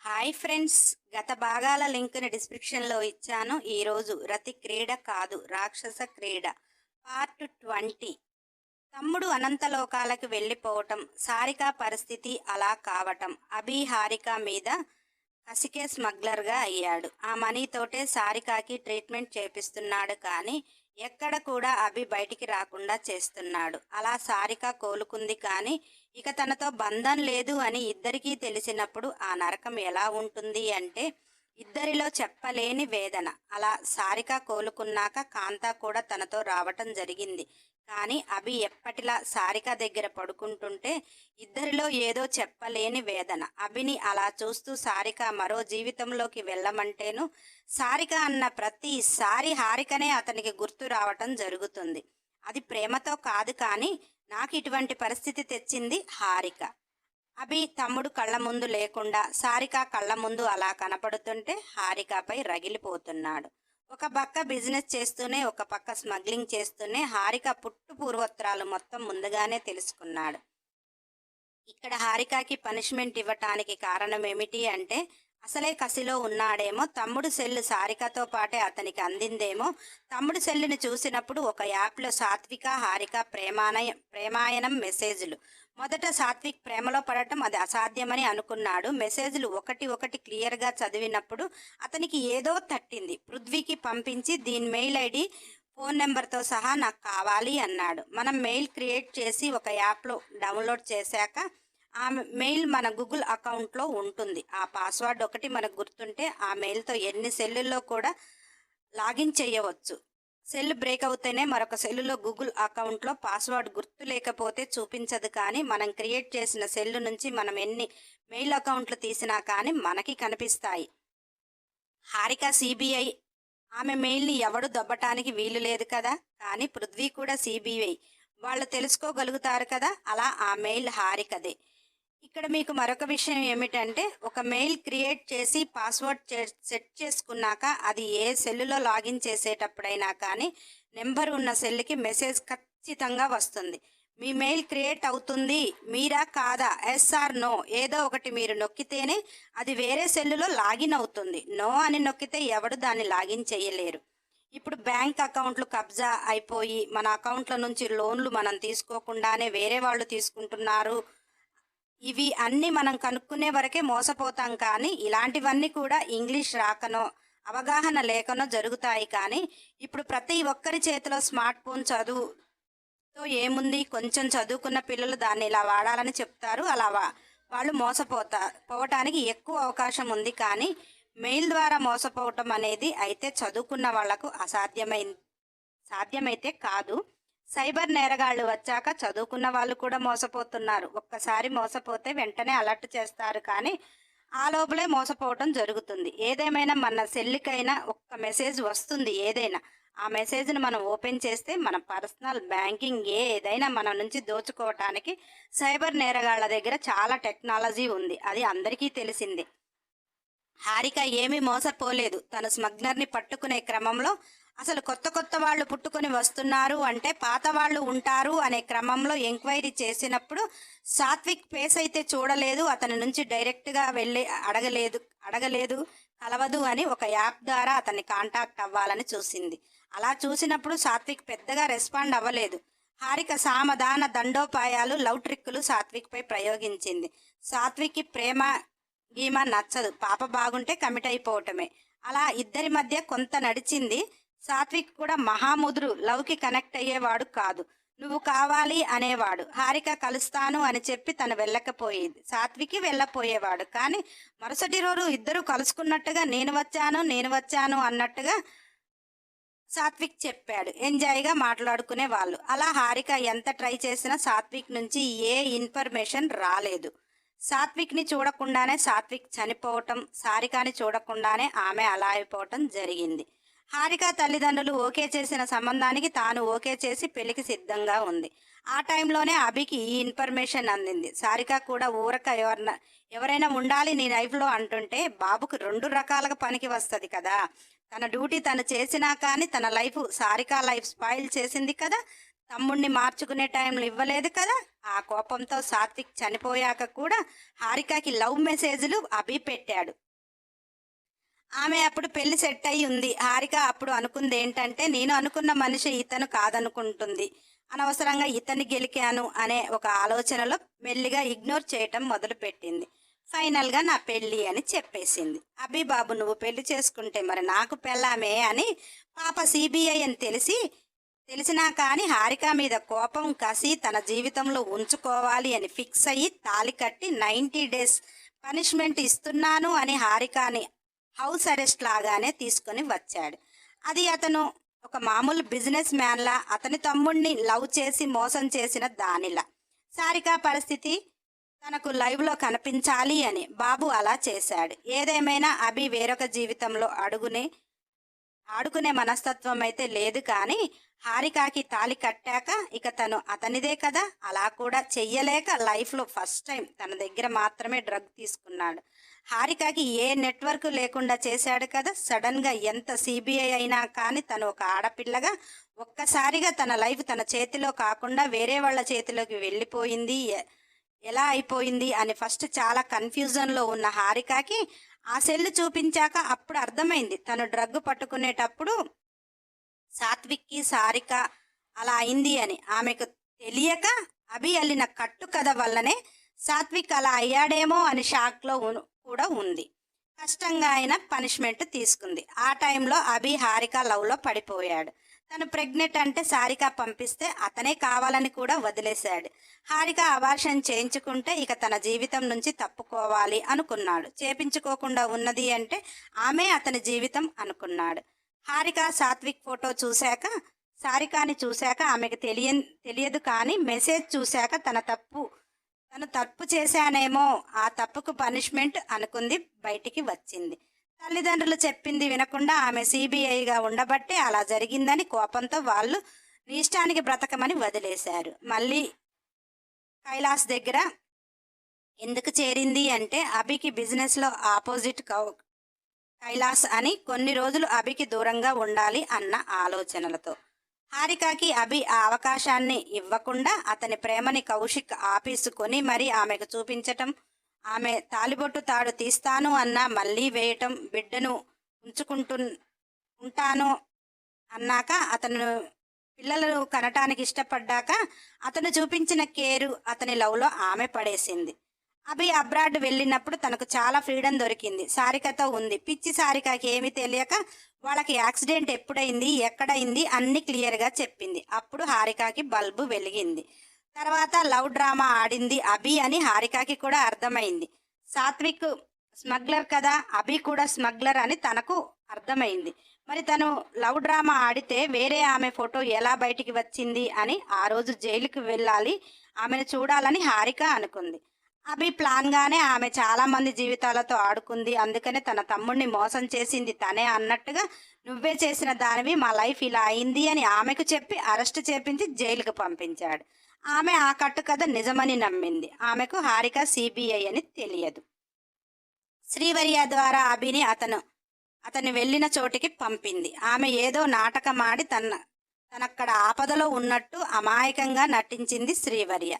Hi friends. గత భాగాల లింక్ని డిస్క్రిప్షన్లో ఇచ్చాను. ఈరోజు రతి క్రీడ కాదు రాక్షస క్రీడ. Part twenty. తమ్ముడు అనంతలోకాలకు వెళ్ళిపోవటం సారిక పరిస్థితి అలా కావటం. అభి హారిక మీద కసికే స్మగ్లర్గా అయ్యాడు. ఆ మనీతోటే సారికాకి ట్రీట్మెంట్ చేపిస్తున్నాడు కానీ ఎక్కడ కూడా అభి బయటికి రాకుండా చేస్తున్నాడు. అలా సారిక కోలుకుంది కానీ ఇక తనతో బంధం లేదు అని ఇద్దరికీ తెలిసినప్పుడు ఆ నరకం ఎలా ఉంటుంది అంటే ఇద్దరిలో చెప్పలేని వేదన. అలా సారిక కోలుకున్నాక కాంత కూడా తనతో రావటం జరిగింది. కానీ అభి ఎప్పటిలా సారిక దగ్గర పడుకుంటుంటే ఇద్దరిలో ఏదో చెప్పలేని వేదన. అభిని అలా చూస్తూ సారిక మరో జీవితంలోకి వెళ్ళమంటేను సారిక అన్న ప్రతిసారి హారికనే అతనికి గుర్తు రావటం జరుగుతుంది. అది ప్రేమతో కాదు కానీ నాకు ఇటువంటి పరిస్థితి తెచ్చింది హారిక. అభి తమ్ముడు కళ్ళ ముందు లేకుండా సారిక కళ్ళ ముందు అలా కనపడుతుంటే హారికపై రగిలిపోతున్నాడు. ఒక పక్క బిజినెస్ చేస్తూనే ఒక పక్క స్మగ్లింగ్ చేస్తూనే హారిక పుట్టు పూర్వోత్తరాలు మొత్తం ముందుగానే తెలుసుకున్నాడు. ఇక్కడ హారికకి పనిష్మెంట్ ఇవ్వటానికి కారణం ఏమిటి అంటే అసలే కసిలో ఉన్నాడేమో. తమ్ముడు సెల్లు సారికతో పాటే అతనికి అందిందేమో. తమ్ముడు సెల్లుని చూసినప్పుడు ఒక యాప్లో సాత్విక హారిక ప్రేమానయ ప్రేమాయణం మెసేజ్లు. మొదట సాత్విక్ ప్రేమలో పడటం అది అసాధ్యమని అనుకున్నాడు. మెసేజ్లు ఒకటి ఒకటి క్లియర్గా చదివినప్పుడు అతనికి ఏదో తట్టింది. పృథ్వీకి పంపించి దీని మెయిల్ ఐడి ఫోన్ నెంబర్తో సహా నాకు కావాలి అన్నాడు. మనం మెయిల్ క్రియేట్ చేసి ఒక యాప్లో డౌన్లోడ్ చేశాక ఆ మెయిల్ మన గూగుల్ అకౌంట్లో ఉంటుంది. ఆ పాస్వర్డ్ ఒకటి మనకు గుర్తుంటే ఆ మెయిల్తో ఎన్ని సెల్లుల్లో కూడా లాగిన్ చేయవచ్చు. సెల్ బ్రేక్ అవుతేనే మరొక సెల్లులో గూగుల్ అకౌంట్లో పాస్వర్డ్ గుర్తు లేకపోతే చూపించదు కానీ మనం క్రియేట్ చేసిన సెల్లు నుంచి మనం ఎన్ని మెయిల్ అకౌంట్లు తీసినా కానీ మనకి కనిపిస్తాయి. హారిక సిబిఐ ఆమె మెయిల్ని ఎవడు దొబ్బటానికి వీలు లేదు కదా? కానీ పృథ్వీ కూడా సిబిఐ. వాళ్ళు తెలుసుకోగలుగుతారు కదా? అలా ఆ మెయిల్ హారికదే. ఇక్కడ మీకు మరొక విషయం ఏమిటంటే ఒక మెయిల్ క్రియేట్ చేసి పాస్వర్డ్ సెట్ చేసుకున్నాక అది ఏ సెల్లులో లాగిన్ చేసేటప్పుడైనా కానీ నెంబర్ ఉన్న సెల్కి మెసేజ్ ఖచ్చితంగా వస్తుంది. మీ మెయిల్ క్రియేట్ అవుతుంది మీరా కాదా ఎస్ఆర్ నో ఏదో ఒకటి మీరు నొక్కితేనే అది వేరే సెల్లులో లాగిన్ అవుతుంది. నో అని నొక్కితే ఎవడు దాన్ని లాగిన్ చేయలేరు. ఇప్పుడు బ్యాంక్ అకౌంట్లు కబ్జా అయిపోయి మన అకౌంట్ల నుంచి లోన్లు మనం తీసుకోకుండానే వేరే వాళ్ళు తీసుకుంటున్నారు ఇవి అన్నీ మనం కనుక్కునే వరకే మోసపోతాం కానీ ఇలాంటివన్నీ కూడా ఇంగ్లీష్ రాకనో అవగాహన లేకనో జరుగుతాయి కానీ ఇప్పుడు ప్రతి ఒక్కరి చేతిలో స్మార్ట్ ఫోన్ చదువుతో ఏముంది? కొంచెం చదువుకున్న పిల్లలు దాన్ని ఇలా వాడాలని చెప్తారు. అలా వాళ్ళు మోసపోతా పోవటానికి ఎక్కువ అవకాశం ఉంది కానీ మెయిల్ ద్వారా మోసపోవటం అనేది అయితే చదువుకున్న వాళ్ళకు అసాధ్యమై సాధ్యమైతే కాదు. సైబర్ నేరగాళ్ళు వచ్చాక చదువుకున్న వాళ్ళు కూడా మోసపోతున్నారు. ఒక్కసారి మోసపోతే వెంటనే అలర్ట్ చేస్తారు కానీ ఆ లోపలే మోసపోవటం జరుగుతుంది. ఏదేమైనా మన సెల్లికైనా ఒక్క మెసేజ్ వస్తుంది ఏదైనా. ఆ మెసేజ్ని మనం ఓపెన్ చేస్తే మన పర్సనల్ బ్యాంకింగ్ ఏదైనా మన నుంచి దోచుకోవటానికి సైబర్ నేరగాళ్ళ దగ్గర చాలా టెక్నాలజీ ఉంది. అది అందరికీ తెలిసిందే. హారిక ఏమీ మోసపోలేదు. తన స్మగ్నర్ని పట్టుకునే క్రమంలో అసలు కొత్త కొత్త వాళ్ళు పుట్టుకొని వస్తున్నారు అంటే పాత వాళ్ళు ఉంటారు అనే క్రమంలో ఎంక్వైరీ చేసినప్పుడు సాత్విక్ ఫేస్ అయితే చూడలేదు అతని నుంచి డైరెక్ట్గా వెళ్ళి అడగలేదు అడగలేదు కలవదు అని ఒక యాప్ ద్వారా అతన్ని కాంటాక్ట్ అవ్వాలని చూసింది. అలా చూసినప్పుడు సాత్విక్ పెద్దగా రెస్పాండ్ అవ్వలేదు. హారిక సామధాన దండోపాయాలు లవ్ ట్రిక్కులు సాత్విక్పై ప్రయోగించింది. సాత్విక్కి ప్రేమ గీమ నచ్చదు. పాప బాగుంటే కమిట్ అయిపోవటమే. అలా ఇద్దరి మధ్య కొంత నడిచింది. సాత్విక్ కూడా మహాముదురు లవ్కి కనెక్ట్ అయ్యేవాడు కాదు. నువ్వు కావాలి అనేవాడు. హారిక కలుస్తాను అని చెప్పి తను వెళ్ళకపోయేది. సాత్వికి వెళ్ళపోయేవాడు. కానీ మరుసటి రోజు ఇద్దరు కలుసుకున్నట్టుగా నేను వచ్చాను నేను వచ్చాను అన్నట్టుగా సాత్విక్ చెప్పాడు. ఎంజాయ్గా మాట్లాడుకునే వాళ్ళు. అలా హారిక ఎంత ట్రై చేసినా సాత్విక్ నుంచి ఏ ఇన్ఫర్మేషన్ రాలేదు. సాత్విక్ని చూడకుండానే సాత్విక్ చనిపోవటం సారికాని చూడకుండానే ఆమె అలా అయిపోవటం జరిగింది. హారిక తల్లిదండ్రులు ఓకే చేసిన సంబంధానికి తాను ఓకే చేసి పెళ్ళికి సిద్ధంగా ఉంది. ఆ టైంలోనే అభికి ఈ ఇన్ఫర్మేషన్ అందింది. సారిక కూడా ఊరక ఎవరిన ఎవరైనా ఉండాలి నీ లైఫ్లో అంటుంటే బాబుకు రెండు రకాలుగా పనికి వస్తుంది కదా. తన డ్యూటీ తను చేసినా కానీ తన లైఫ్ సారిక లైఫ్ స్పాయిల్ చేసింది కదా. తమ్ముడిని మార్చుకునే టైంలో ఇవ్వలేదు కదా. ఆ కోపంతో సాత్విక్ చనిపోయాక కూడా హారికకి లవ్ మెసేజ్లు అభి పెట్టాడు. ఆమె అప్పుడు పెళ్ళి సెట్ అయి ఉంది. హారిక అప్పుడు అనుకుంది ఏంటంటే నేను అనుకున్న మనిషి ఇతను కాదనుకుంటుంది. అనవసరంగా ఇతన్ని గెలికాను అనే ఒక ఆలోచనలో మెల్లిగా ఇగ్నోర్ చేయటం మొదలుపెట్టింది. ఫైనల్గా నా పెళ్ళి అని చెప్పేసింది. అబ్బి బాబు నువ్వు పెళ్ళి చేసుకుంటే మరి నాకు పెళ్ళామే అని పాప సిబిఐ అని తెలిసి తెలిసినా కానీ హారిక మీద కోపం కసి తన జీవితంలో ఉంచుకోవాలి అని ఫిక్స్ అయ్యి తాలి కట్టి నైంటీ డేస్ పనిష్మెంట్ ఇస్తున్నాను అని హారికాని హౌస్ అరెస్ట్ లాగానే తీసుకొని వచ్చాడు. అది అతను ఒక మామూలు బిజినెస్ మ్యాన్లా అతని తమ్ముడిని లవ్ చేసి మోసం చేసిన దానిలా. సారిక పరిస్థితి తనకు లైవ్లో కనిపించాలి అని బాబు అలా చేశాడు. ఏదేమైనా అభి వేరొక జీవితంలో అడుగునే ఆడుకునే మనస్తత్వం అయితే లేదు కానీ హారికాకి తాలి కట్టాక ఇక తను అతనిదే కదా అలా కూడా చెయ్యలేక లైఫ్లో ఫస్ట్ టైం తన దగ్గర మాత్రమే డ్రగ్ తీసుకున్నాడు. హారికకి ఏ నెట్వర్క్ లేకుండా చేశాడు కదా? సడన్గా ఎంత సిబిఐ అయినా కానీ తను ఒక ఆడపిల్లగా ఒక్కసారిగా తన లైఫ్ తన చేతిలో కాకుండా వేరే వాళ్ళ చేతిలోకి వెళ్ళిపోయింది. ఎలా అయిపోయింది అని ఫస్ట్ చాలా కన్ఫ్యూజన్లో ఉన్న హారికకి ఆ సెల్ చూపించాక అప్పుడు అర్థమైంది. తను డ్రగ్ పట్టుకునేటప్పుడు సాత్విక్కి సారిక అలా అయింది అని. ఆమెకు తెలియక అభి అల్లిన కట్టు కథ వల్లనే సాత్విక్ అలా అయ్యాడేమో అని షాక్లో కూడా ఉంది. కష్టంగా ఆయన పనిష్మెంట్ తీసుకుంది. ఆ టైంలో అభి హారిక లవ్లో పడిపోయాడు. తను ప్రెగ్నెంట్ అంటే సారిక పంపిస్తే అతనే కావాలని కూడా వదిలేశాడు. హారిక అబార్షన్ చేయించుకుంటే ఇక తన జీవితం నుంచి తప్పుకోవాలి అనుకున్నాడు. చేపించుకోకుండా ఉన్నది అంటే ఆమె అతని జీవితం అనుకున్నాడు. హారిక సాత్విక్ ఫోటో చూశాక సారికాని చూశాక ఆమెకు తెలియ తెలియదు కానీ మెసేజ్ చూశాక తన తప్పు తను తప్పు చేశానేమో ఆ తప్పుకు పనిష్మెంట్ అనుకుంది బయటికి వచ్చింది. తల్లిదండ్రులు చెప్పింది వినకుండా ఆమె సిబిఐగా ఉండబట్టే అలా జరిగిందని కోపంతో వాళ్ళు నీ ఇష్టానికి బ్రతకమని వదిలేశారు. మళ్ళీ కైలాస్ దగ్గర ఎందుకు చేరింది అంటే అభికి బిజినెస్లో ఆపోజిట్ కౌ కైలాస్ అని కొన్ని రోజులు అభికి దూరంగా ఉండాలి అన్న ఆలోచనలతో. హారికకి అభి ఆ అవకాశాన్ని ఇవ్వకుండా అతని ప్రేమని కౌశిక్ ఆపేసుకొని మరి ఆమెకు చూపించటం ఆమె తాలిబొట్టు తాడు తీస్తాను అన్నా మళ్ళీ వేయటం బిడ్డను ఉంచుకుంటు ఉంటాను అన్నాక అతను పిల్లలు కనటానికి ఇష్టపడ్డాక అతను చూపించిన కేరు అతని లవ్లో ఆమె పడేసింది. అభి అబ్రాడ్ వెళ్ళినప్పుడు తనకు చాలా ఫ్రీడమ్ దొరికింది. సారికతో ఉంది. పిచ్చి సారికకి ఏమీ తెలియక వాళ్ళకి యాక్సిడెంట్ ఎప్పుడైంది ఎక్కడైంది అన్ని క్లియర్గా చెప్పింది. అప్పుడు హారికకి బల్బు వెలిగింది. తర్వాత లవ్ డ్రామా ఆడింది అభి అని హారికకి కూడా అర్థమైంది. సాత్విక్ స్మగ్లర్ కదా అభి కూడా స్మగ్లర్ అని తనకు అర్థమైంది. మరి తను లవ్ డ్రామా ఆడితే వేరే ఆమె ఫోటో ఎలా బయటికి వచ్చింది అని ఆ రోజు జైలుకి వెళ్ళాలి ఆమెను చూడాలని హారిక అనుకుంది. అభి ప్లాన్గానే ఆమె చాలా మంది జీవితాలతో ఆడుకుంది. అందుకనే తన తమ్ముడిని మోసం చేసింది తనే అన్నట్టుగా నువ్వే చేసిన దానివి మా లైఫ్ ఇలా అయింది అని ఆమెకు చెప్పి అరెస్ట్ చేపించి జైలుకు పంపించాడు. ఆమె ఆ కట్టు కథ నిజమని నమ్మింది. ఆమెకు హారిక సిబిఐ అని తెలియదు. శ్రీవర్య ద్వారా అభిని అతను అతను వెళ్ళిన చోటికి పంపింది. ఆమె ఏదో నాటకం ఆడి తన తనక్కడ ఆపదలో ఉన్నట్టు అమాయకంగా నటించింది శ్రీవర్య.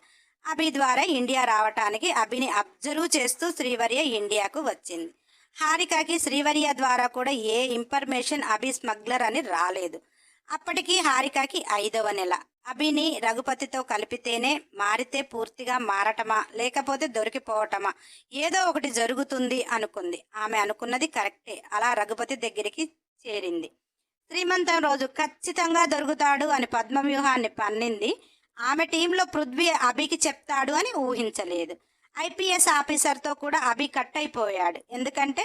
అభి ద్వారా ఇండియా రావటానికి అభిని అబ్జర్వ్ చేస్తూ శ్రీవర్య ఇండియాకు వచ్చింది. హారికకి శ్రీవర్య ద్వారా కూడా ఏ ఇన్ఫర్మేషన్ అభి స్మగ్లర్ అని రాలేదు. అప్పటికి హారికకి ఐదవ నెల. అభిని రఘుపతితో కలిపితేనే మారితే పూర్తిగా మారటమా లేకపోతే దొరికిపోవటమా ఏదో ఒకటి జరుగుతుంది అనుకుంది. ఆమె అనుకున్నది కరెక్టే. అలా రఘుపతి దగ్గరికి చేరింది. శ్రీమంతం రోజు ఖచ్చితంగా దొరుకుతాడు అని పద్మవ్యూహాన్ని పన్నింది ఆమె టీంలో పృథ్వీ అభికి చెప్తాడు అని ఊహించలేదు. ఐపీఎస్ ఆఫీసర్తో కూడా అభి కట్ అయిపోయాడు ఎందుకంటే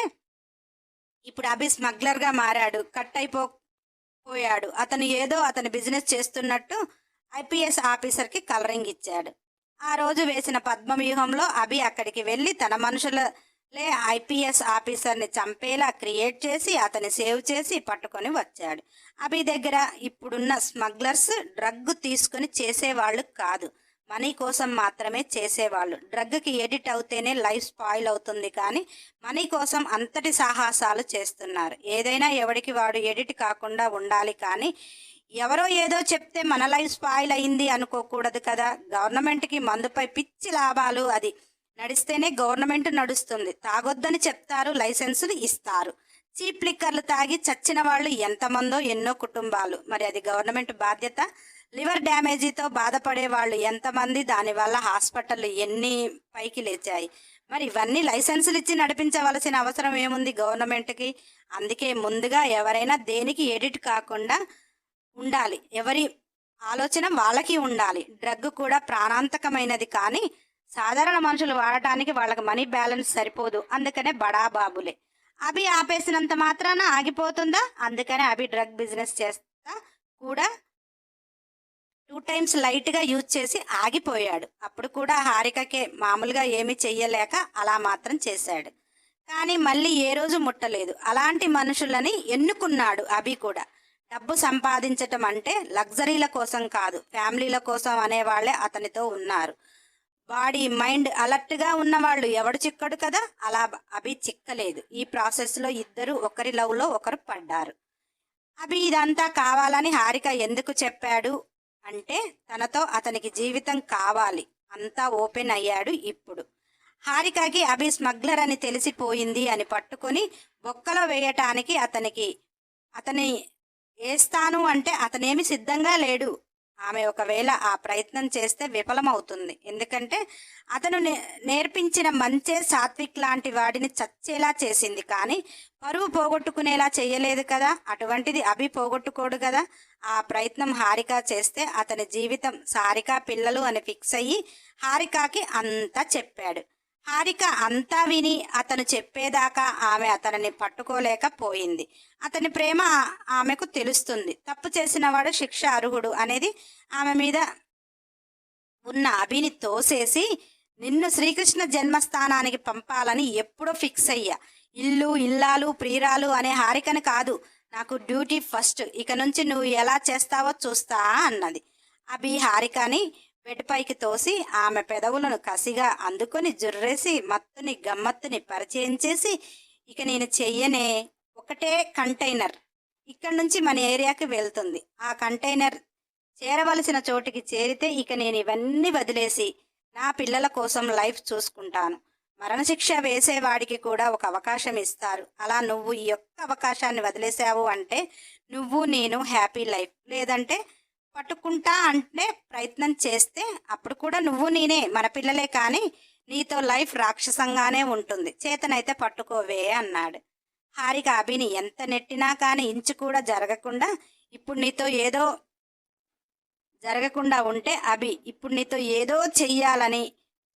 ఇప్పుడు అభి స్మగ్లర్గా మారాడు. కట్ అయిపో పోయాడు అతను ఏదో అతని బిజినెస్ చేస్తున్నట్టు ఐపీఎస్ ఆఫీసర్కి కలరింగ్ ఇచ్చాడు. ఆ రోజు వేసిన పద్మవ్యూహంలో అభి అక్కడికి వెళ్ళి తన మనుషుల లే ఐపీఎస్ ఆఫీసర్ని చంపేలా క్రియేట్ చేసి అతని సేవ్ చేసి పట్టుకొని వచ్చాడు. అభి దగ్గర ఇప్పుడున్న స్మగ్లర్స్ డ్రగ్ తీసుకొని చేసేవాళ్ళు కాదు. మనీ కోసం మాత్రమే చేసేవాళ్ళు. డ్రగ్కి ఎడిట్ అవుతేనే లైఫ్ స్పాయిల్ అవుతుంది కానీ మనీ కోసం అంతటి సాహసాలు చేస్తున్నారు. ఏదైనా ఎవడికి వాడు ఎడిట్ కాకుండా ఉండాలి కానీ ఎవరో ఏదో చెప్తే మన లైఫ్ స్పాయిల్ అయింది అనుకోకూడదు కదా. గవర్నమెంట్కి మందుపై పిచ్చి లాభాలు అది. నడిస్తేనే గవర్నమెంట్ నడుస్తుంది. తాగొద్దని చెప్తారు లైసెన్సులు ఇస్తారు. చీప్ లిక్కర్లు తాగి చచ్చిన వాళ్ళు ఎంతమందో ఎన్నో కుటుంబాలు. మరి అది గవర్నమెంట్ బాధ్యత? లివర్ డ్యామేజీతో బాధపడే వాళ్ళు ఎంతమంది? దానివల్ల హాస్పిటల్ ఎన్ని పైకి లేచాయి? మరి ఇవన్నీ లైసెన్సులు ఇచ్చి నడిపించవలసిన అవసరం ఏముంది గవర్నమెంట్కి? అందుకే ముందుగా ఎవరైనా దేనికి ఎడిట్ కాకుండా ఉండాలి. ఎవరి ఆలోచన వాళ్ళకి ఉండాలి. డ్రగ్ కూడా ప్రాణాంతకమైనది కానీ సాధారణ మనుషులు వాడటానికి వాళ్ళకి మనీ బ్యాలెన్స్ సరిపోదు. అందుకనే బడా బాబులే. అభి ఆపేసినంత మాత్రాన ఆగిపోతుందా? అందుకనే అభి డ్రగ్ బిజినెస్ చేస్తా కూడా టూ టైమ్స్ లైట్గా యూజ్ చేసి ఆగిపోయాడు. అప్పుడు కూడా హారికకే మామూలుగా ఏమీ చెయ్యలేక అలా మాత్రం చేశాడు. కానీ మళ్ళీ ఏ రోజు ముట్టలేదు. అలాంటి మనుషులని ఎన్నుకున్నాడు అభి కూడా. డబ్బు సంపాదించటం అంటే లగ్జరీల కోసం కాదు ఫ్యామిలీల కోసం అనేవాళ్ళే అతనితో ఉన్నారు. బాడీ మైండ్ అలర్ట్గా ఉన్నవాళ్ళు ఎవడు చిక్కడు కదా అలా అభి చిక్కలేదు. ఈ ప్రాసెస్లో ఇద్దరు ఒకరి లవ్లో ఒకరు పడ్డారు. అభి ఇదంతా కావాలని హారిక ఎందుకు చెప్పాడు అంటే తనతో అతనికి జీవితం కావాలి. అంతా ఓపెన్ అయ్యాడు ఇప్పుడు. హారికకి అభి స్మగ్లర్ అని తెలిసిపోయింది అని పట్టుకొని బొక్కలో వేయటానికి అతనికి అతని వేస్తాను అంటే అతనేమి సిద్ధంగా లేడు. ఆమె ఒకవేళ ఆ ప్రయత్నం చేస్తే విఫలమవుతుంది. ఎందుకంటే అతను నే- నేర్పించిన మంచే సాత్విక్ లాంటి వాడిని చచ్చేలా చేసింది. కానీ పరువు పోగొట్టుకునేలా చేయలేదు కదా. అటువంటిది అభి పోగొట్టుకోడు కదా. ఆ ప్రయత్నం హారిక చేస్తే అతని జీవితం సారిక పిల్లలు అని ఫిక్స్ అయ్యి హారికకి అంతా చెప్పాడు. హారిక అంతా విని అతను చెప్పేదాకా ఆమె అతనిని పట్టుకోలేకపోయింది. అతని ప్రేమ ఆమెకు తెలుస్తుంది. తప్పు చేసినవాడు శిక్ష అర్హుడు అనేది ఆమె మీద ఉన్న అభిని తోసేసి నిన్ను శ్రీకృష్ణ జన్మస్థానానికి పంపాలని ఎప్పుడో ఫిక్స్ అయ్యా. ఇల్లు ఇల్లాలు ప్రియురాలు అనే హారికను కాదు. నాకు డ్యూటీ ఫస్ట్. ఇక నుంచి నువ్వు ఎలా చేస్తావో చూస్తా అన్నది. అభి హారికని బెడ్పైకి తోసి ఆమె పెదవులను కసిగా అందుకొని జుర్రేసి మత్తుని గమ్మత్తుని పరిచయం చేసి ఇక నేను చెయ్యనే ఒకటే కంటైనర్ ఇక్కడ నుంచి మన ఏరియాకి వెళ్తుంది. ఆ కంటైనర్ చేరవలసిన చోటికి చేరితే ఇక నేను ఇవన్నీ వదిలేసి నా పిల్లల కోసం లైఫ్ చూసుకుంటాను. మరణశిక్ష వేసేవాడికి కూడా ఒక అవకాశం ఇస్తారు. అలా నువ్వు ఈ యొక్క అవకాశాన్ని వదిలేసావు అంటే నువ్వు నేను హ్యాపీ లైఫ్. లేదంటే పట్టుకుంటా అంటే ప్రయత్నం చేస్తే అప్పుడు కూడా నువ్వు నేనే మన పిల్లలే కానీ నీతో లైఫ్ రాక్షసంగానే ఉంటుంది. చేతనైతే పట్టుకోవే అన్నాడు. హారిక అభిని ఎంత నెట్టినా కానీ ఇంచు కూడా జరగకుండా ఇప్పుడు నీతో ఏదో జరగకుండా ఉంటే అభి ఇప్పుడు నీతో ఏదో చెయ్యాలని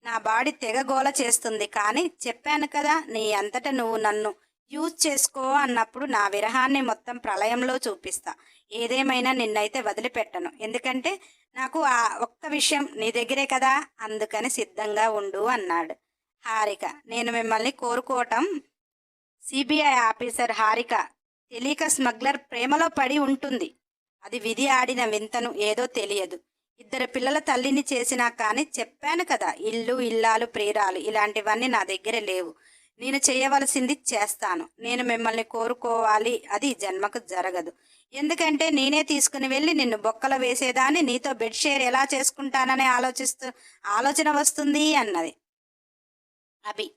నా బాడీ తెగగోల చేస్తుంది. కానీ చెప్పాను కదా నీ అంతట నువ్వు నన్ను యూజ్ చేసుకో అన్నప్పుడు నా విరహాన్ని మొత్తం ప్రళయంలో చూపిస్తా. ఏదేమైనా నిన్నైతే వదిలిపెట్టను. ఎందుకంటే నాకు ఆ ఒక్క విషయం నీ దగ్గరే కదా అందుకని సిద్ధంగా ఉండు అన్నాడు. హారిక నేను మిమ్మల్ని కోరుకోవటం సిబిఐ ఆఫీసర్ హారిక తెలియక స్మగ్లర్ ప్రేమలో పడి ఉంటుంది. అది విధి ఆడిన వింతను ఏదో తెలియదు. ఇద్దరు పిల్లల తల్లిని చేసినా కానీ చెప్పాను కదా ఇల్లు ఇల్లాలు ప్రేరాలు ఇలాంటివన్నీ నా దగ్గర లేవు. నేను చేయవలసింది చేస్తాను. నేను మిమ్మల్ని కోరుకోవాలి. అది జన్మకు జరగదు. ఎందుకంటే నేనే తీసుకుని వెళ్ళి నిన్ను బొక్కలు వేసేదాన్ని నీతో బెడ్ షేర్ ఎలా చేసుకుంటానని ఆలోచిస్తూ ఆలోచన వస్తుంది అన్నది. అభి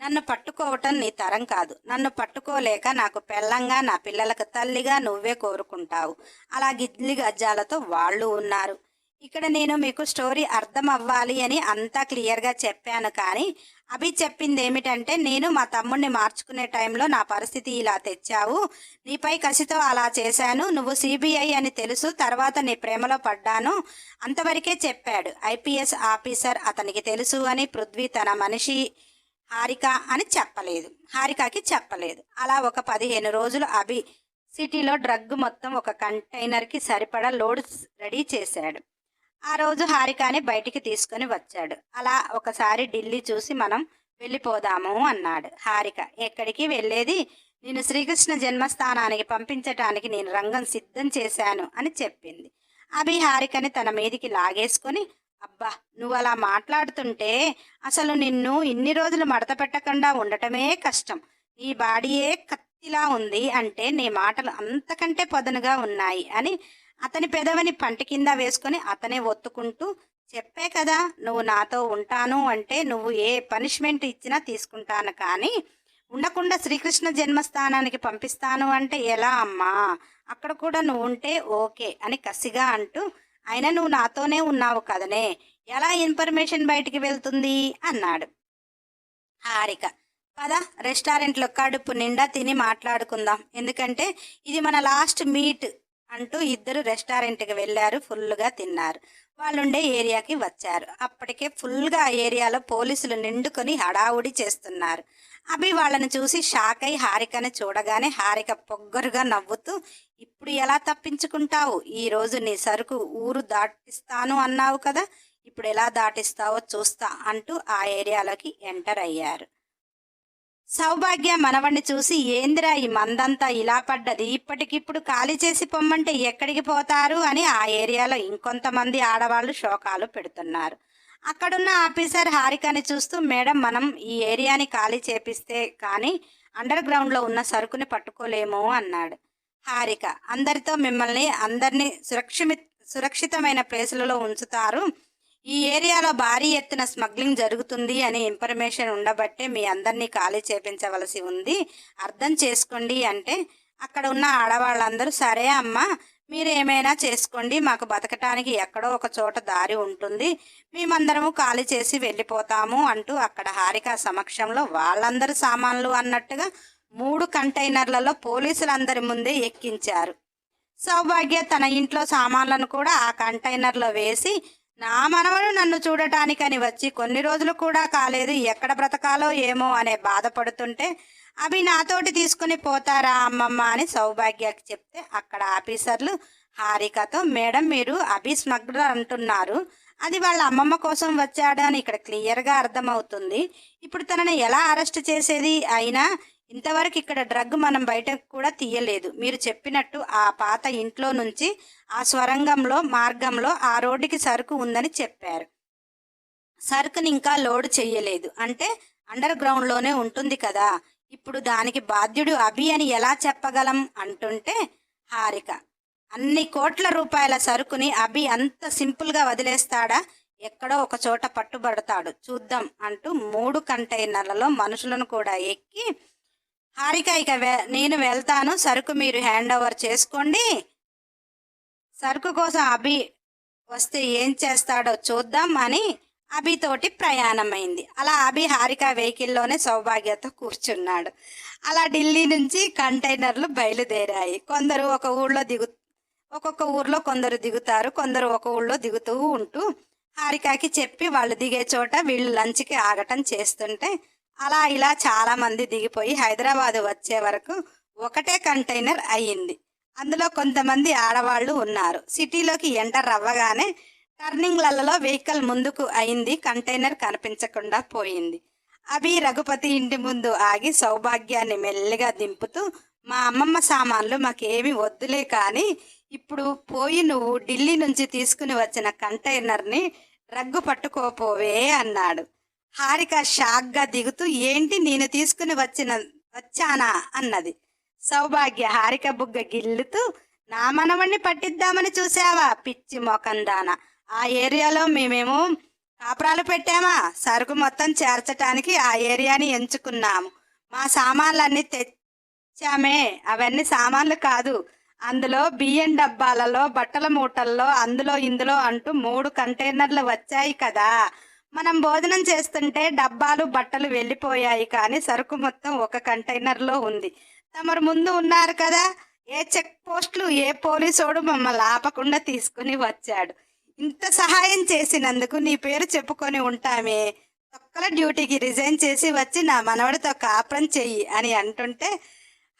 నన్ను పట్టుకోవటం నీ తరం కాదు. నన్ను పట్టుకోలేక నాకు పెళ్ళంగా నా పిల్లలకు తల్లిగా నువ్వే కోరుకుంటావు. అలా గిద్లి గజ్జాలతో వాళ్ళు ఉన్నారు. ఇక్కడ నేను మీకు స్టోరీ అర్థం అవ్వాలి అని అంతా క్లియర్గా చెప్పాను కానీ అభి చెప్పింది ఏమిటంటే నేను మా తమ్ముడిని మార్చుకునే టైంలో నా పరిస్థితి ఇలా తెచ్చావు. నీపై కసితో అలా చేశాను. నువ్వు సిబిఐ అని తెలుసు. తర్వాత నీ ప్రేమలో పడ్డాను. అంతవరకే చెప్పాడు. ఐపీఎస్ ఆఫీసర్ అతనికి తెలుసు అని పృథ్వీ తన మనిషి హారిక అని చెప్పలేదు. హారికకి చెప్పలేదు. అలా ఒక పదిహేను రోజులు అభి సిటీలో డ్రగ్ మొత్తం ఒక కంటైనర్కి సరిపడా లోడ్ రెడీ చేశాడు. ఆ రోజు హారికాని బయటికి తీసుకొని వచ్చాడు. అలా ఒకసారి ఢిల్లీ చూసి మనం వెళ్ళిపోదాము అన్నాడు. హారిక ఎక్కడికి వెళ్ళేది? నేను శ్రీకృష్ణ జన్మస్థానానికి పంపించటానికి నేను రంగం సిద్ధం చేశాను అని చెప్పింది. అభి హారికని తన మీదికి లాగేసుకొని అబ్బా నువ్వు అలా మాట్లాడుతుంటే అసలు నిన్ను ఇన్ని రోజులు మడత పెట్టకుండా ఉండటమే కష్టం. నీ బాడీయే కత్తిలా ఉంది అంటే నీ మాటలు అంతకంటే పదునుగా ఉన్నాయి అని అతని పెదవిని పంట కింద వేసుకొని అతనే ఒత్తుకుంటూ చెప్పే కదా నువ్వు నాతో ఉంటాను అంటే నువ్వు ఏ పనిష్మెంట్ ఇచ్చినా తీసుకుంటాను కానీ ఉండకుండా శ్రీకృష్ణ జన్మస్థానానికి పంపిస్తాను అంటే ఎలా అమ్మా? అక్కడ కూడా నువ్వు ఉంటే ఓకే అని కసిగా అంటూ అయినా నువ్వు నాతోనే ఉన్నావు కదనే ఎలా ఇన్ఫర్మేషన్ బయటికి వెళ్తుంది? అన్నాడు. హారిక పద రెస్టారెంట్లో కడుపు నిండా తిని మాట్లాడుకుందాం. ఎందుకంటే ఇది మన లాస్ట్ మీట్. అంటూ ఇద్దరు రెస్టారెంట్కి వెళ్ళారు ఫుల్గా తిన్నారు. వాళ్ళుండే ఏరియాకి వచ్చారు. అప్పటికే ఫుల్గా ఆ ఏరియాలో పోలీసులు నిండుకొని హడావుడి చేస్తున్నారు. అభి వాళ్ళని చూసి షాక్ అయి హారికని చూడగానే హారిక పొగ్గరుగా నవ్వుతూ ఇప్పుడు ఎలా తప్పించుకుంటావు? ఈ నీ సరుకు ఊరు దాటిస్తాను అన్నావు కదా ఇప్పుడు ఎలా దాటిస్తావో చూస్తా అంటూ ఆ ఏరియాలోకి ఎంటర్ అయ్యారు. సౌభాగ్య మనవణ్ణి చూసి ఏందిరా ఈ మందంతా ఇలా పడ్డది? ఇప్పటికిప్పుడు ఖాళీ చేసి పొమ్మంటే ఎక్కడికి పోతారు? అని ఆ ఏరియాలో ఇంకొంతమంది ఆడవాళ్ళు శోకాలు పెడుతున్నారు. అక్కడున్న ఆఫీసర్ హారికని చూస్తూ మేడం మనం ఈ ఏరియాని ఖాళీ చేపిస్తే కానీ అండర్ గ్రౌండ్లో ఉన్న సరుకుని పట్టుకోలేము అన్నాడు హారిక. అందరితో మిమ్మల్ని అందరినీ సురక్షిమి సురక్షితమైన ప్లేసులలో ఉంచుతారు. ఈ ఏరియాలో భారీ ఎత్తున స్మగ్లింగ్ జరుగుతుంది అనే ఇన్ఫర్మేషన్ ఉండబట్టే మీ అందరినీ ఖాళీ చేపించవలసి ఉంది. అర్థం చేసుకోండి అంటే అక్కడ ఉన్న ఆడవాళ్ళందరూ సరే అమ్మా మీరు ఏమైనా చేసుకోండి మాకు బతకటానికి ఎక్కడో ఒక చోట దారి ఉంటుంది మేమందరము ఖాళీ చేసి వెళ్ళిపోతాము అంటూ అక్కడ హారిక సమక్షంలో వాళ్ళందరూ సామాన్లు అన్నట్టుగా మూడు కంటైనర్లలో పోలీసులందరి ముందే ఎక్కించారు. సౌభాగ్య తన ఇంట్లో సామాన్లను కూడా ఆ కంటైనర్లో వేసి నా మనవడు నన్ను చూడటానికని వచ్చి కొన్ని రోజులు కూడా కాలేదు ఎక్కడ బ్రతకాలో ఏమో అనే బాధపడుతుంటే అవి నాతోటి తీసుకుని పోతారా అమ్మమ్మ అని సౌభాగ్యకి చెప్తే అక్కడ ఆఫీసర్లు హారికతో మేడం మీరు అభి స్మగ్లర్ అంటున్నారు. అది వాళ్ళ అమ్మమ్మ కోసం వచ్చాడని ఇక్కడ క్లియర్గా అర్థమవుతుంది. ఇప్పుడు తనని ఎలా అరెస్ట్ చేసేది అయినా ఇంతవరకు ఇక్కడ డ్రగ్ మనం బయటకు కూడా తీయలేదు. మీరు చెప్పినట్టు ఆ పాత ఇంట్లో నుంచి ఆ స్వరంగంలో మార్గంలో ఆ రోడ్డుకి సరుకు ఉందని చెప్పారు. సరుకుని ఇంకా లోడ్ చెయ్యలేదు. అంటే అండర్ గ్రౌండ్లోనే ఉంటుంది కదా. ఇప్పుడు దానికి బాధ్యుడు అభి అని ఎలా చెప్పగలం అంటుంటే హారిక అన్ని కోట్ల రూపాయల సరుకుని అభి అంత సింపుల్గా వదిలేస్తాడా? ఎక్కడో ఒక చోట పట్టుబడతాడు. చూద్దాం అంటూ మూడు కంటైనర్లలో మనుషులను కూడా ఎక్కి హారిక ఇక వె- నేను వెళ్తాను. సరుకు మీరు హ్యాండ్ ఓవర్ చేసుకోండి. సరుకు కోసం అభి వస్తే ఏం చేస్తాడో చూద్దాం అని అభితోటి ప్రయాణమైంది. అలా అభి హారిక వెహికల్లోనే సౌభాగ్యతో కూర్చున్నాడు. అలా ఢిల్లీ నుంచి కంటైనర్లు బయలుదేరాయి. కొందరు ఒక ఊళ్ళో దిగు ఒక్కొక్క ఊర్లో కొందరు దిగుతారు కొందరు ఒక ఊళ్ళో దిగుతూ ఉంటూ హారికకి చెప్పి వాళ్ళు దిగే చోట వీళ్ళు లంచ్కి ఆగటం చేస్తుంటే అలా ఇలా చాలామంది దిగిపోయి హైదరాబాద్ వచ్చే వరకు ఒకటే కంటైనర్ అయ్యింది. అందులో కొంతమంది ఆడవాళ్ళు ఉన్నారు. సిటీలోకి ఎంటర్ అవ్వగానే టర్నింగ్లలో వెహికల్ ముందుకు అయింది కంటైనర్ కనిపించకుండా పోయింది. అభి రఘుపతి ఇంటి ముందు ఆగి సౌభాగ్యాన్ని మెల్లిగా దింపుతూ మా అమ్మమ్మ సామాన్లు మాకేమి వద్దులే కానీ ఇప్పుడు పోయి నువ్వు ఢిల్లీ నుంచి తీసుకుని వచ్చిన కంటైనర్ని రగ్గు పట్టుకోపోవే అన్నాడు. హారిక షాక్గా దిగుతూ ఏంటి నేను తీసుకుని వచ్చిన వచ్చానా? అన్నది. సౌభాగ్య హారిక బుగ్గ గిల్లుతూ నా మనవణ్ణి పట్టిద్దామని చూసావా పిచ్చి మొకందాన ఆ ఏరియాలో మేమేమో కాపురాలు పెట్టామా? సరుకు మొత్తం చేర్చటానికి ఆ ఏరియాని ఎంచుకున్నాము. మా సామాన్లన్నీ తెచ్చామే. అవన్నీ సామాన్లు కాదు. అందులో బియ్యం డబ్బాలలో బట్టల మూటల్లో అందులో ఇందులో అంటూ మూడు కంటైనర్లు వచ్చాయి కదా. మనం భోజనం చేస్తుంటే డబ్బాలు బట్టలు వెళ్ళిపోయాయి కానీ సరుకు మొత్తం ఒక కంటైనర్లో ఉంది. తమరు ముందు ఉన్నారు కదా? ఏ చెక్ పోస్టులు ఏ పోలీసోడు మమ్మల్ని ఆపకుండా తీసుకుని వచ్చాడు. ఇంత సహాయం చేసినందుకు నీ పేరు చెప్పుకొని ఉంటామే. తొక్కల డ్యూటీకి రిజైన్ చేసి వచ్చి నా మనవడితో కాపురం చెయ్యి అని అంటుంటే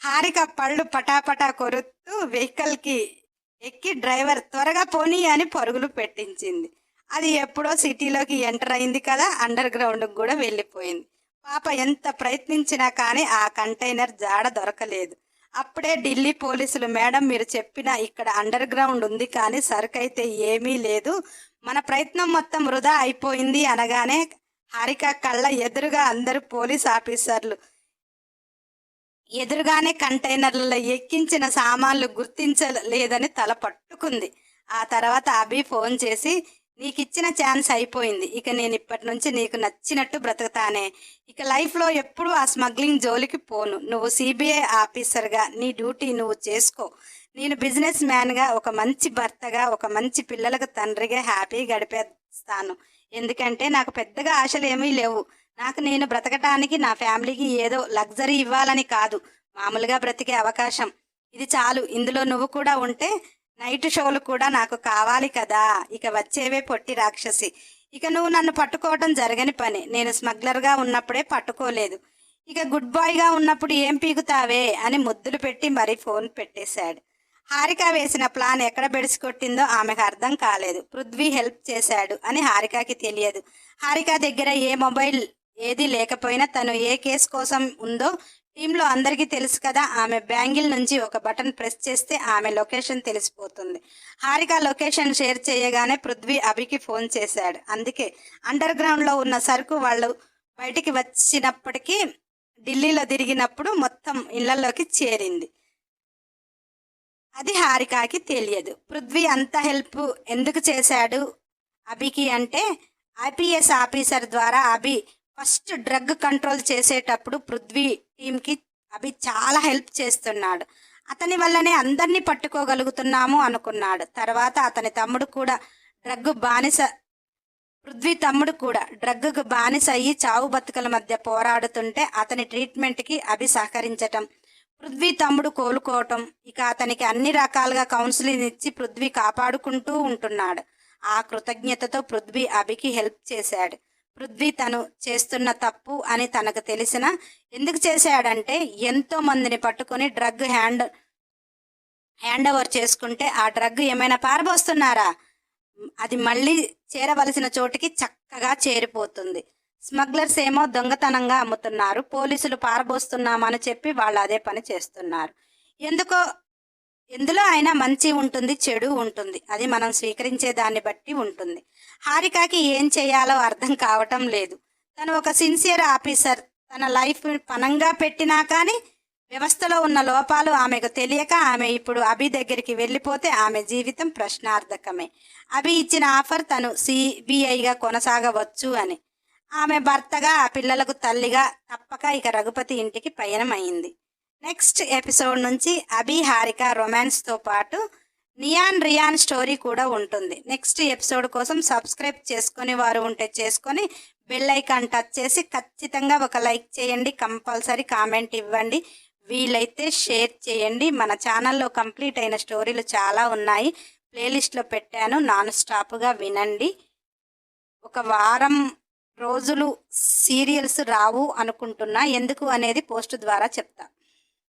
హారిక పళ్ళు పటాపటా కొరుతూ వెహికల్కి ఎక్కి డ్రైవర్ త్వరగా పోనీ అని పరుగులు పెట్టించింది. అది ఎప్పుడో సిటీలోకి ఎంటర్ అయింది కదా అండర్ గ్రౌండ్కి కూడా వెళ్ళిపోయింది. పాప ఎంత ప్రయత్నించినా కానీ ఆ కంటైనర్ జాడ దొరకలేదు. అప్పుడే ఢిల్లీ పోలీసులు మేడం మీరు చెప్పిన ఇక్కడ అండర్ గ్రౌండ్ ఉంది కానీ సరుకైతే ఏమీ లేదు. మన ప్రయత్నం మొత్తం వృధా అయిపోయింది అనగానే హారిక కళ్ళ ఎదురుగా అందరు పోలీస్ ఆఫీసర్లు ఎదురుగానే కంటైనర్లలో ఎక్కించిన సామాన్లు గుర్తించలేదని తల పట్టుకుంది. ఆ తర్వాత అభి ఫోన్ చేసి నీకు ఇచ్చిన ఛాన్స్ అయిపోయింది. ఇక నేను ఇప్పటి నుంచి నీకు నచ్చినట్టు బ్రతుకుతానే. ఇక లైఫ్లో ఎప్పుడు ఆ స్మగ్లింగ్ జోలికి పోను. నువ్వు సిబిఐ ఆఫీసర్గా నీ డ్యూటీ నువ్వు చేసుకో. నేను బిజినెస్ మ్యాన్గా ఒక మంచి భర్తగా ఒక మంచి పిల్లలకు తండ్రిగా హ్యాపీ గడిపేస్తాను. ఎందుకంటే నాకు పెద్దగా ఆశలు ఏమీ లేవు. నాకు నేను బ్రతకటానికి నా ఫ్యామిలీకి ఏదో లగ్జరీ ఇవ్వాలని కాదు. మామూలుగా బ్రతికే అవకాశం. ఇది చాలు. ఇందులో నువ్వు కూడా ఉంటే నైట్ షోలు కూడా నాకు కావాలి కదా. ఇక వచ్చేవే పొట్టి రాక్షసి. ఇక నువ్వు నన్ను పట్టుకోవడం జరగని పని. నేను స్మగ్లర్గా ఉన్నప్పుడే పట్టుకోలేదు. ఇక గుడ్ బాయ్గా ఉన్నప్పుడు ఏం పీకుతావే అని ముద్దులు పెట్టి మరీ ఫోన్ పెట్టేశాడు. హారిక వేసిన ప్లాన్ ఎక్కడ బెడిసి కొట్టిందో ఆమెకు అర్థం కాలేదు. పృథ్వీ హెల్ప్ చేశాడు అని హారికకి తెలియదు. హారిక దగ్గర ఏ మొబైల్ ఏది లేకపోయినా తను ఏ కేసు కోసం ఉందో టీంలో అందరికీ తెలుసు కదా ఆమె బ్యాంగిల్ నుంచి ఒక బటన్ ప్రెస్ చేస్తే ఆమె లొకేషన్ తెలిసిపోతుంది. హారిక లొకేషన్ షేర్ చేయగానే పృథ్వీ అభికి ఫోన్ చేశాడు. అందుకే అండర్ గ్రౌండ్లో ఉన్న సరుకు వాళ్ళు బయటికి వచ్చినప్పటికీ ఢిల్లీలో తిరిగినప్పుడు మొత్తం ఇళ్ళలోకి చేరింది. అది హారికాకి తెలియదు. పృథ్వీ అంత హెల్ప్ ఎందుకు చేశాడు అభికి అంటే ఐపీఎస్ ఆఫీసర్ ద్వారా అభి ఫస్ట్ డ్రగ్ కంట్రోల్ చేసేటప్పుడు పృథ్వీ టీంకి అభి చాలా హెల్ప్ చేస్తున్నాడు. అతని వల్లనే అందరినీ పట్టుకోగలుగుతున్నాము అనుకున్నాడు. తర్వాత అతని తమ్ముడు కూడా డ్రగ్ బానిస పృథ్వీ తమ్ముడు కూడా డ్రగ్కు బానిస అయ్యి చావు బతుకల మధ్య పోరాడుతుంటే అతని ట్రీట్మెంట్కి అభి సహకరించటం పృథ్వీ తమ్ముడు కోలుకోవటం ఇక అతనికి అన్ని రకాలుగా కౌన్సిలింగ్ ఇచ్చి పృథ్వీ కాపాడుకుంటూ ఉంటున్నాడు. ఆ కృతజ్ఞతతో పృథ్వీ అభికి హెల్ప్ చేశాడు. పృథ్వీ తను చేస్తున్న తప్పు అని తనకు తెలిసిన ఎందుకు చేశాడంటే ఎంతో మందిని పట్టుకొని డ్రగ్ హ్యాండ్ హ్యాండ్ ఓవర్ చేసుకుంటే ఆ డ్రగ్ ఏమైనా పారబోస్తున్నారా? అది మళ్ళీ చేరవలసిన చోటికి చక్కగా చేరిపోతుంది. స్మగ్లర్స్ ఏమో దొంగతనంగా అమ్ముతున్నారు పోలీసులు పారబోస్తున్నామని చెప్పి వాళ్ళు అదే పని చేస్తున్నారు. ఎందుకో ఎందులో అయినా మంచి ఉంటుంది చెడు ఉంటుంది. అది మనం స్వీకరించే దాన్ని బట్టి ఉంటుంది. హారికకి ఏం చేయాలో అర్థం కావటం లేదు. తను ఒక సిన్సియర్ ఆఫీసర్. తన లైఫ్ పనంగా పెట్టినా కానీ వ్యవస్థలో ఉన్న లోపాలు ఆమెకు తెలియక ఆమె ఇప్పుడు అభి దగ్గరికి వెళ్ళిపోతే ఆమె జీవితం ప్రశ్నార్థకమే. అభి ఇచ్చిన ఆఫర్ తను సిబిఐగా కొనసాగవచ్చు అని. ఆమె భర్తగా ఆ పిల్లలకు తల్లిగా తప్పక ఇక రఘుపతి ఇంటికి పయనమైంది నెక్స్ట్ ఎపిసోడ్ నుంచి అభి హారిక రొమాన్స్తో పాటు నియాన్ రియాన్ స్టోరీ కూడా ఉంటుంది. నెక్స్ట్ ఎపిసోడ్ కోసం సబ్స్క్రైబ్ చేసుకొని వారు ఉంటే చేసుకొని బెల్ ఐకాన్ టచ్ చేసి ఖచ్చితంగా ఒక లైక్ చేయండి. కంపల్సరీ కామెంట్ ఇవ్వండి. వీలైతే షేర్ చేయండి. మన ఛానల్లో కంప్లీట్ అయిన స్టోరీలు చాలా ఉన్నాయి. ప్లేలిస్ట్లో పెట్టాను. నాన్ స్టాప్గా వినండి. ఒక వారం రోజులు సీరియల్స్ రావు అనుకుంటున్నా. ఎందుకు అనేది పోస్ట్ ద్వారా చెప్తా.